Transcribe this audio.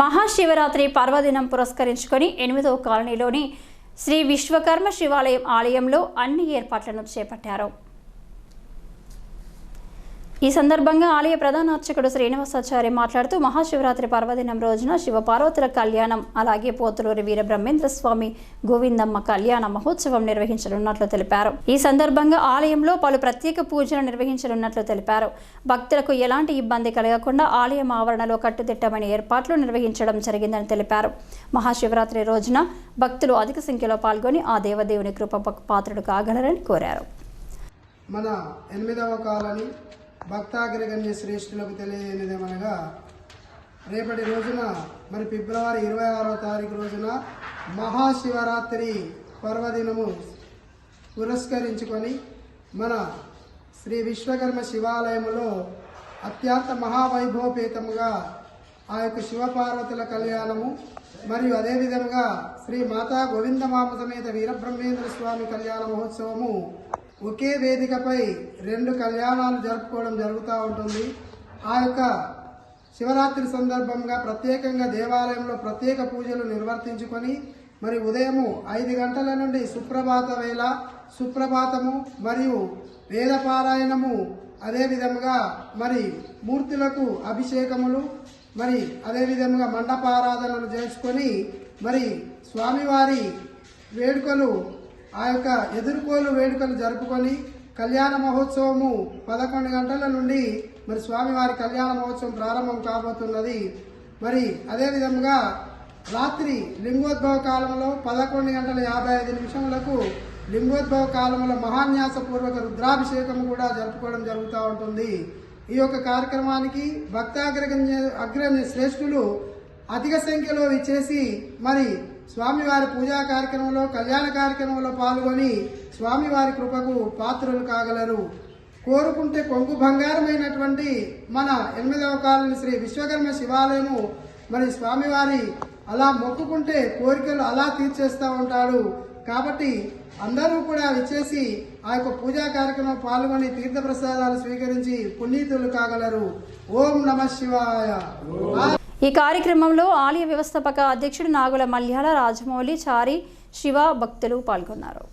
మహాశివరాత్రి పర్వదినం పురస్కరించుకొని ఎనిమిదవ కాలనీలోని శ్రీ విశ్వకర్మ శివాలయం ఆలయంలో అన్ని ఏర్పాట్లను చేపట్టారు. ఈ సందర్భంగా ఆలయ ప్రధాన అర్చకుడు శ్రీనివాసాచార్య మాట్లాడుతూ మహాశివరాత్రి పర్వదినం రోజున శివపార్వతుల కళ్యాణం అలాగే పోతులూరి వీర బ్రహ్మేంద్ర స్వామి గోవిందమ్మ కళ్యాణ మహోత్సవం నిర్వహించనున్నట్లు తెలిపారు. ఈ సందర్భంగా ఆలయంలో పలు ప్రత్యేక పూజలు నిర్వహించనున్నట్లు తెలిపారు. భక్తులకు ఎలాంటి ఇబ్బంది కలగకుండా ఆలయం ఆవరణలో కట్టుదిట్టమైన ఏర్పాట్లు నిర్వహించడం జరిగిందని తెలిపారు. మహాశివరాత్రి రోజున భక్తులు అధిక సంఖ్యలో పాల్గొని ఆ దేవదేవుని కృప పాత్రుడు కాగలరని కోరారు. మన ఎనిమిదవ కాలని భక్తాగ్రగణ్య శ్రేష్ఠులకు తెలియజేయనిదేమనగా రేపటి రోజున మరి ఫిబ్రవరి ఇరవై ఆరో తారీఖు రోజున మహాశివరాత్రి పర్వదినము పురస్కరించుకొని మన శ్రీ విశ్వకర్మ శివాలయములో అత్యంత మహావైభవపేతముగా ఆ యొక్క శివపార్వతుల కళ్యాణము మరియు అదేవిధంగా శ్రీ మాతా గోవిందమామ సమేత వీరబ్రహ్మేంద్ర స్వామి కళ్యాణ మహోత్సవము ఒకే వేదికపై రెండు కళ్యాణాలు జరుపుకోవడం జరుగుతూ ఉంటుంది. ఆ యొక్క శివరాత్రి సందర్భంగా ప్రత్యేకంగా దేవాలయంలో ప్రత్యేక పూజలు నిర్వర్తించుకొని మరి ఉదయము ఐదు గంటల నుండి సుప్రభాత వేళ సుప్రభాతము మరియు వేదపారాయణము అదేవిధంగా మరి మూర్తులకు అభిషేకములు మరి అదేవిధంగా మండపారాధనలు చేసుకొని మరి స్వామివారి వేడుకలు ఆ యొక్క ఎదుర్కోలు వేడుకలు జరుపుకొని కళ్యాణ మహోత్సవము పదకొండు గంటల నుండి మరి స్వామివారి కళ్యాణ మహోత్సవం ప్రారంభం కాబోతున్నది. మరి అదేవిధంగా రాత్రి లింగోద్భవ కాలంలో పదకొండు గంటల యాభై ఐదు నిమిషములకు లింగోద్భవ కాలంలో మహాన్యాసపూర్వక రుద్రాభిషేకం కూడా జరుపుకోవడం జరుగుతూ ఉంటుంది. ఈ యొక్క కార్యక్రమానికి భక్తాగ్రగణ్య అగ్రణ్య శ్రేష్ఠులు అధిక సంఖ్యలో ఇచ్చేసి మరి స్వామివారి పూజా కార్యక్రమంలో కళ్యాణ కార్యక్రమంలో పాల్గొని స్వామివారి కృపకు పాత్రులు కాగలరు. కోరుకుంటే కొంగు బంగారమైనటువంటి మన ఎనిమిదవ కాలని శ్రీ విశ్వకర్మ శివాలయము మరి స్వామివారి అలా మొక్కుకుంటే కోరికలు అలా తీర్చేస్తూ ఉంటాడు. కాబట్టి అందరూ కూడా విచ్చేసి ఆ యొక్క పూజా కార్యక్రమం పాల్గొని తీర్థప్రసాదాలు స్వీకరించి పునీతులు కాగలరు. ఓం నమ శివాయ. ఈ కార్యక్రమంలో ఆలయ వ్యవస్థాపక అధ్యక్షుడు నాగుల మల్యాల రాజమౌళి చారి శివ భక్తులు పాల్గొన్నారు.